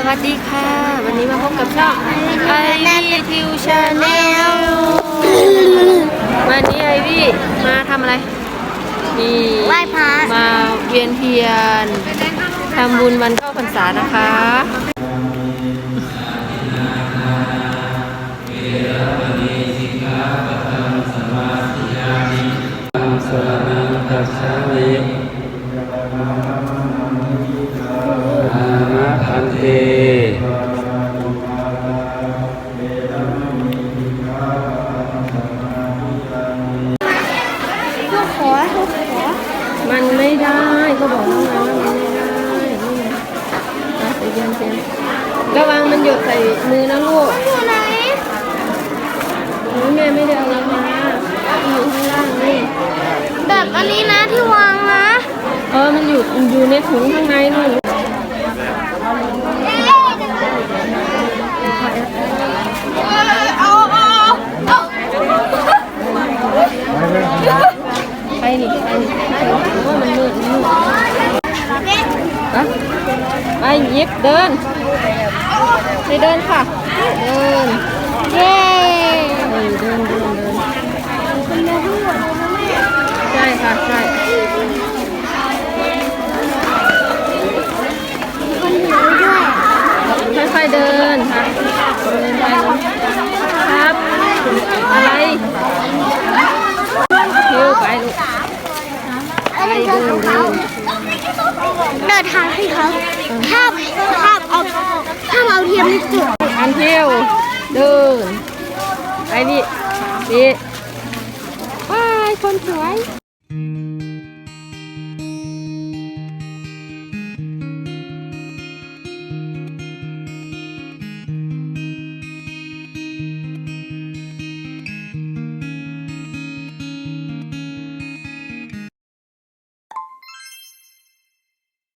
สวัสดีค่ะ วันนี้มาพบกับช่องไอวี่ทิวชาแนลวันนี้ไอวี่มาทำอะไรนี่ไหว้พระมาเวียนเทียนทำบุญวันเข้าพรรษานะคะสวนังกัจฉามิ ทุกขอทุกขอมันไม่ได้ก็บอกแล้วไงว่ามันไม่ได้นี่ไงอะไปเวียนเทียนระวังมันหยดใส่มือนะลูกอยู่ไหนโอ้ยแม่ไม่ได้เอาแล้วมาอยู่ข้างล่างนี่แบบอันนี้นะที่วางนะ เออมันอยู่อยู่ในถุงข้างในนู่น ยิบเดินไปเดินค่ะ เดิน เย้เออเดินเดินเดินคนมาทั้งหมดเลยใช่ค่ะใช่คนหนูด้วยค่อยๆเดินค่ะเดินไปครับ อะไรเที่ยวไปลูกอันนี้เดินทางให้เขาห้าม ถ้าเราห้ามเอาเทียมในจุดอันเที่ยวเดินไปดิดิไปคนสวย